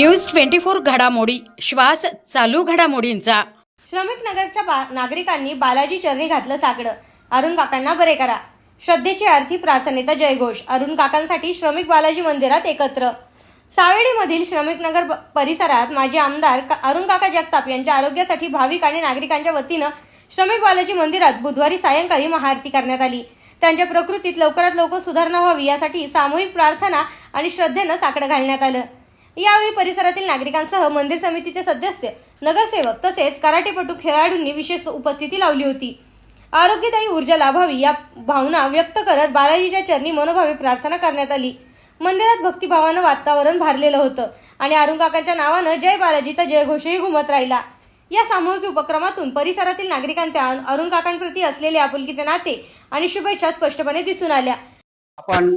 News twenty four घडामोडी. श्वास चालू घडामोडींचा. श्रमिक नगरच्या बा नागरिकांनी बालाजी चरणी घातलं साकडं अरुण काकांना बरे करा. श्रद्धेची आरती प्रार्थनेचा जयघोष. अरुण काकांसाठी श्रमिक बालाजी मंदिरात एकत्र. सावेडीमधील श्रमिक नगर परिसरात माजी आमदार का- अरुण काका जगताप यांच्या आरोग्यासाठी भाविक आणि नागरिकांच्या वतीनं श्रमिक बालाजी मंदिरात बुधवारी सायंकाळी महाआरती करण्यात आली. त्यांच्या प्रकृतीत लवकरात लवकर सुधारणा व्हावी यासाठी सामूहिक प्रार्थना आणि श्रद्धेनं साकडं घालण्यात आलं. यावेळी परिसरातील नागरिकांसह मंदिर समितीचे सदस्य नगरसेवक तसेच कराटेपटू खेळाडूंनी विशेष उपस्थिती लावली होती. आरोग्यदायी ऊर्जा लाभावी या भावना व्यक्त करत बालाजीच्या चरणी मनोभावे प्रार्थना करण्यात आली. मंदिरात भक्तिभावानं वातावरण भारलेलं होतं आणि अरुण काकांच्या नावानं जय बालाजीचा जयघोषही घुमत राहिला. या सामूहिक उपक्रमातून परिसरातील नागरिकांच्या अरुण काकांप्रती असलेले आपुलकीचे नाते आणि शुभेच्छा स्पष्टपणे दिसून आल्या. आपण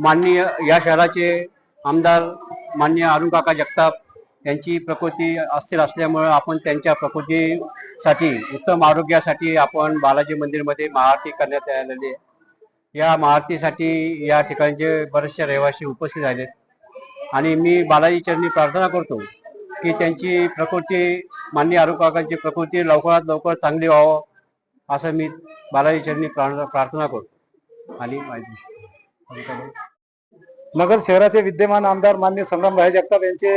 माननीय या शहराचे आमदार माननीय अरुण काका जगताप यांची प्रकृती अस्थिर असल्यामुळं आपण त्यांच्या प्रकृतीसाठी उत्तम आरोग्यासाठी आपण बालाजी मंदिरमध्ये महाआरती करण्यात आलेली आहे. या महाआरतीसाठी या ठिकाणचे बरेचसे रहिवासी उपस्थित आहेत. आणि मी बालाजी चरणी प्रार्थना करतो की त्यांची प्रकृती माननीय अरुण काकांची प्रकृती लवकरात लवकर चांगली व्हावं असं मी बालाजी चरणी प्रार्थना प्रार्थना करतो. आणि माहिती नगर शहराचे विद्यमान आमदार मान्य संग्रामभाई जगताप यांचे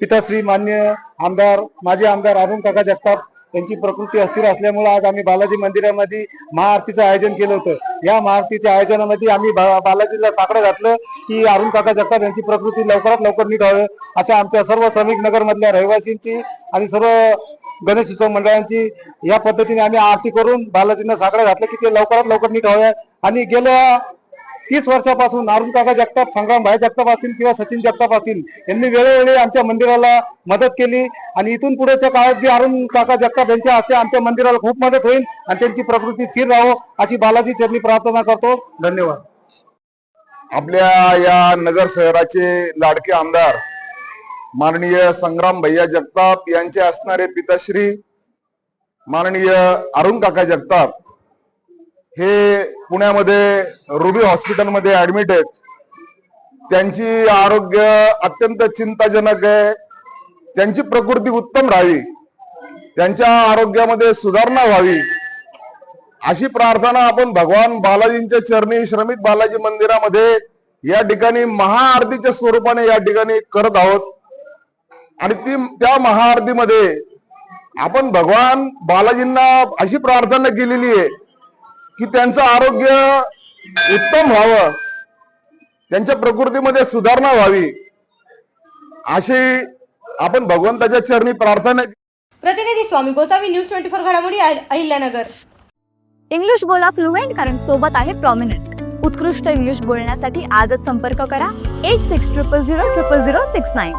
पिताश्री मान्य आमदार माजी आमदार अरुण काका जगताप यांची प्रकृती अस्थिर असल्यामुळे आज आम्ही बालाजी मंदिरामध्ये महाआरतीचं आयोजन केलं होतं. या महाआरतीच्या आयोजनामध्ये आम्ही बा- बालाजीला साकडं घातलं की अरुण काका जगताप यांची प्रकृती लवकरात लवकर नीट व्हावी अशा आमच्या सर्व श्रमिक नगरमधल्या रहिवासींची आणि सर्व गणेश उत्सव मंडळांची या पद्धतीने आम्ही आरती करून बालाजींना साकडं घातलं की ते लवकरात लवकर नीट व्हाव्या आणि गेल्या तीस वर्षापासून अरुण काका जगताप संग्राम भाई जगताप असतील किंवा सचिन जगताप असतील यांनी वेळोवेळी आमच्या मंदिराला मदत केली. आणि इथून पुढेच्या काळात जे अरुण काका जगताप यांच्या हस्ते आमच्या मंदिराला खूप मदत होईल आणि त्यांची प्रकृती स्थिर राहो अशी बालाजी चरणी प्रार्थना करतो. धन्यवाद. आपल्या या नगर शहराचे लाडके आमदार माननीय संग्राम भैया जगताप यांचे असणारे पिताश्री माननीय अरुण काका जगताप हे पुण्यामध्ये रुबी हॉस्पिटलमध्ये ऍडमिट आहेत. त्यांची आरोग्य अत्यंत चिंताजनक आहे. त्यांची प्रकृती उत्तम राहावी. त्यांच्या आरोग्यामध्ये सुधारणा व्हावी. अशी प्रार्थना आपण भगवान बालाजींच्या चरणी श्रमिक बालाजी मंदिरामध्ये या ठिकाणी महाआरतीच्या स्वरूपाने या ठिकाणी करत आहोत. आणि ती त्या महाआरतीमध्ये आपण भगवान बालाजींना अशी प्रार्थना केलेली आहे. की त्यांचं आरोग्य उत्तम व्हावं त्यांच्या प्रकृतीमध्ये सुधारणा व्हावी अशी आपण भगवंताच्या चरणी प्रार्थना प्रतिनिधी Swami Gosavi news twenty four घडामोडी अहि- अहिल्यानगर. इंग्लिश बोला फ्लुएंट कारण सोबत आहे प्रॉमिनंट उत्कृष्ट इंग्लिश बोलण्यासाठी आजच संपर्क करा. Eight six triple zero triple zero six nine